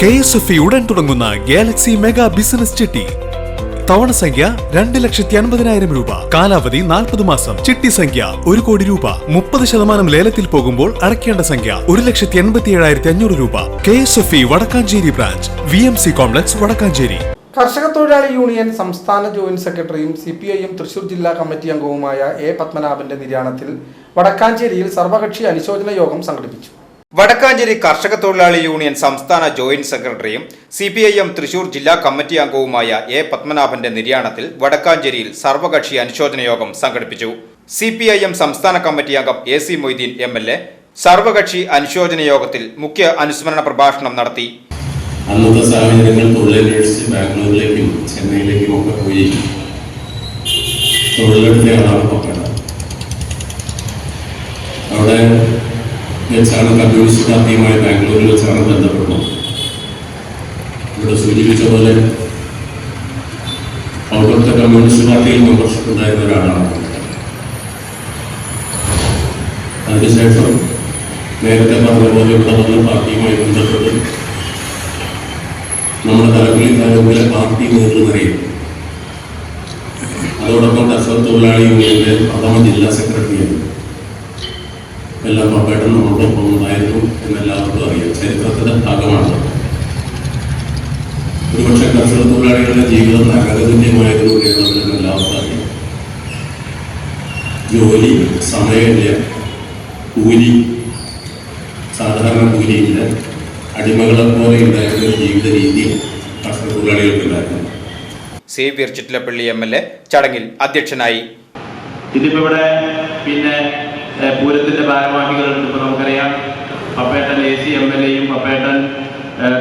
K S F ഉടൻ തുടങ്ങുന്ന Galaxy mega business ചിട്ടി. തവണ സംഖ്യ രണ്ട് ലക്ഷത്തി അൻപതിനായിരം രൂപ. കാലാവധി നാൽപ്പത് മാസം. ചിട്ടി സംഖ്യ ഒരു കോടി രൂപ. മുപ്പത് ശതമാനം ലേലത്തിൽ പോകുമ്പോൾ അടയ്ക്കേണ്ട സംഖ്യ ഒരു ലക്ഷത്തി എൺപത്തി ഏഴായിരത്തി അഞ്ഞൂറ് രൂപ. K S F E Vadakkanchery branch. V M C complex Vadakkanchery. കർഷക തൊഴിലാളി യൂണിയൻ സംസ്ഥാന ജോയിന്റ് സെക്രട്ടറിയും C P I M Thrissur ജില്ലാ കമ്മിറ്റി അംഗവുമായ എ പത്മനാഭന്റെ നിര്യാണത്തിൽ വടക്കാഞ്ചേരിയിൽ സർവകക്ഷി അനുശോചന യോഗം സംഘടിപ്പിച്ചു. വടക്കാഞ്ചേരി കർഷക തൊഴിലാളി യൂണിയൻ സംസ്ഥാന ജോയിന്റ് സെക്രട്ടറിയും C P I M Thrissur ജില്ലാ കമ്മിറ്റി അംഗവുമായ എ പത്മനാഭന്റെ നിര്യാണത്തിൽ വടക്കാഞ്ചേരിയിൽ സർവകക്ഷി അനുശോചന യോഗം സംഘടിപ്പിച്ചു. സി പി ഐ എം സംസ്ഥാന കമ്മിറ്റി അംഗം A C Moideen M L A സർവകക്ഷി അനുശോചന യോഗത്തിൽ മുഖ്യ അനുസ്മരണ പ്രഭാഷണം നടത്തി. അന്നത്തെ സാഹചര്യങ്ങൾ തൊഴിലന്വേഷിച്ച് ബാംഗ്ലൂരിലേക്കും ചെന്നൈയിലേക്കും ഒക്കെ പോയി തൊഴിലെടുത്ത ആളാണ് പപ്പേട. അവിടെ വെച്ചാണ് കമ്മ്യൂണിസ്റ്റ് പാർട്ടിയുമായി ബാംഗ്ലൂരിൽ വെച്ചാണ് ബന്ധപ്പെടുന്നത്. ഇവിടെ സൂചിപ്പിച്ച പോലെ പൗരത്വ കമ്മ്യൂണിസ്റ്റ് പാർട്ടിയിൽ മെമ്പർഷിപ്പ് ഉണ്ടായിരുന്ന ഒരാളാണ് അതിനുശേഷം നേരത്തെ പറഞ്ഞ പോലെ ഇവിടെ വന്ന പാർട്ടിയുമായി ബന്ധപ്പെട്ട് നമ്മുടെ തലക്കുള്ളി താലൂക്കിലെ പാർട്ടി നേതൃനിരയും അതോടൊപ്പം കർഷക തൊഴിലാളി യൂണിയന്റെ പ്രഥമ ജില്ലാ സെക്രട്ടറിയും എല്ലാം പപ്പേട്ടൻ നമ്മളോടൊപ്പം പോകുന്നതായിരുന്നു എന്നെല്ലാവർക്കും അറിയാം. ചരിത്രത്തിന്റെ ഭാഗമാണ്. ഒരുപക്ഷെ കർഷക തൊഴിലാളികളുടെ ജീവിതം നരകതുല്യമായിരുന്നു കേരളത്തിൽ എല്ലാവർക്കും അറിയാം. ജോലി സമയമില്ല കൂലി സാധാരണ കൂലിയില്ല. അടിമകളെ പോലെ ഉണ്ടായിരുന്ന ഒരു ജീവിത രീതി കർഷക തൊഴിലാളികൾക്കുണ്ടായിരുന്നു Xavier Chittilappilly M L A ചടങ്ങിൽ അധ്യക്ഷനായി. ഇതിപ്പോ ഇവിടെ പിന്നെ പൂരത്തിന്റെ ഭാരവാഹികളുണ്ട്. ഇപ്പൊ നമുക്കറിയാം പപ്പേട്ടൻ എ സി എം എൽ എയും പപ്പേട്ടൻ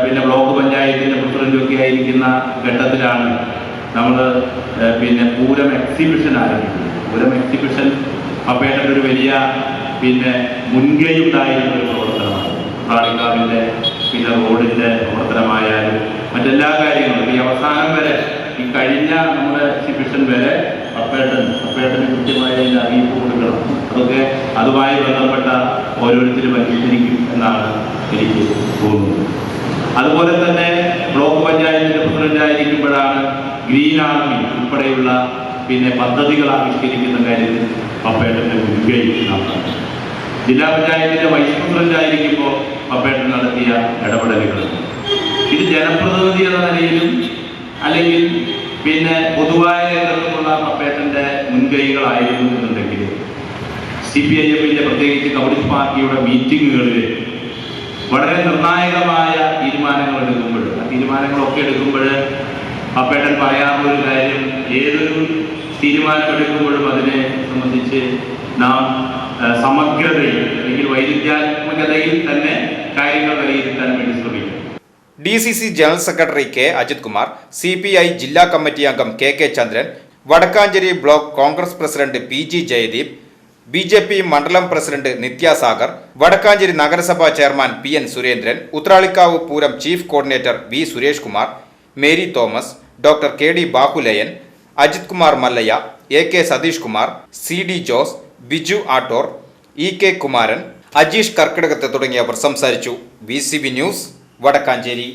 പിന്നെ ബ്ലോക്ക് പഞ്ചായത്തിന്റെ പ്രസിഡന്റും ഒക്കെ ആയിരിക്കുന്ന ഘട്ടത്തിലാണ് നമ്മൾ പിന്നെ പൂരം എക്സിബിഷൻ ആരംഭിക്കുന്നത്. പൂരം എക്സിബിഷൻ പപ്പേട്ടന്റെ ഒരു വലിയ പിന്നെ മുൻകൈ ഉണ്ടായിരുന്ന ഒരു പ്രവർത്തനമാണ്. പ്രാണിക്കാവിന്റെ പിന്നെ റോഡിന്റെ പ്രവർത്തനമായാലും മറ്റെല്ലാ കാര്യങ്ങളും. ഈ അവസാനം വരെ ഈ കഴിഞ്ഞ നമ്മുടെ എക്സിബിഷൻ വരെ അപ്പേട്ടൻ അപ്പേട്ടന് കൃത്യമായ അതിന്റെ അറിയിപ്പ് കൊടുക്കണം. അതൊക്കെ അതുമായി ബന്ധപ്പെട്ട ഓരോരുത്തരും അനുസരിക്കും എന്നാണ് എനിക്ക് തോന്നുന്നത്. അതുപോലെ തന്നെ ബ്ലോക്ക് പഞ്ചായത്തിന്റെ പ്രസിഡന്റ് ആയിരിക്കുമ്പോഴാണ് ഗ്രീൻ ആർമി ഉൾപ്പെടെയുള്ള പിന്നെ പദ്ധതികൾ ആവിഷ്കരിക്കുന്ന കാര്യത്തിൽ പപ്പേട്ടന്റെ മുൻകൈ നടത്തണം ജില്ലാ പഞ്ചായത്തിന്റെ വൈസ് പ്രസിഡന്റായിരിക്കുമ്പോൾ പപ്പേട്ടൻ നടത്തിയ ഇടപെടലുകൾ. ഇത് ജനപ്രതിനിധി എന്ന നിലയിലും അല്ലെങ്കിൽ പിന്നെ പൊതുവായ നേതൃത്വമുള്ള പപ്പേട്ടന്റെ മുൻകൈകളായിരുന്നു എന്നുണ്ടെങ്കിൽ സി പി ഐ എമ്മിന്റെ പ്രത്യേകിച്ച് കമ്മ്യൂണിസ്റ്റ് പാർട്ടിയുടെ മീറ്റിങ്ങുകളിൽ വളരെ നിർണായകമായ തീരുമാനങ്ങൾ എടുക്കുമ്പോൾ ആ തീരുമാനങ്ങളൊക്കെ എടുക്കുമ്പോൾ പപ്പേട്ടൻ പറയാറുള്ള ഒരു കാര്യം ഏതൊരു തീരുമാനമെടുക്കുമ്പോഴും അതിനെ സംബന്ധിച്ച് നാം സമഗ്രതയിൽ അല്ലെങ്കിൽ വൈരുദ്ധ്യാത്മകതയിൽ തന്നെ കാര്യങ്ങൾ വിലയിരുത്താൻ വേണ്ടി ശ്രമിക്കും. D C C general secretary K Ajith Kumar C P I ജില്ലാ കമ്മിറ്റി അംഗം K K Chandran Vadakkancherry block Congress president P G Jayadeep B J P മണ്ഡലം പ്രസിഡന്റ് നിത്യാസാഗർ വടക്കാഞ്ചേരി നഗരസഭാ chairman P N Surendran Uthralikkavu Pooram chief coordinator V Suresh Kumar Mary Thomas doctor K D Bahuleyan Ajith Kumar Mallaiah A K Satheesh Kumar C D Jose Biju Attore E K Kumaran Ajeesh Karkidakath തുടങ്ങിയവർ സംസാരിച്ചു. B C B news Vadakkancherry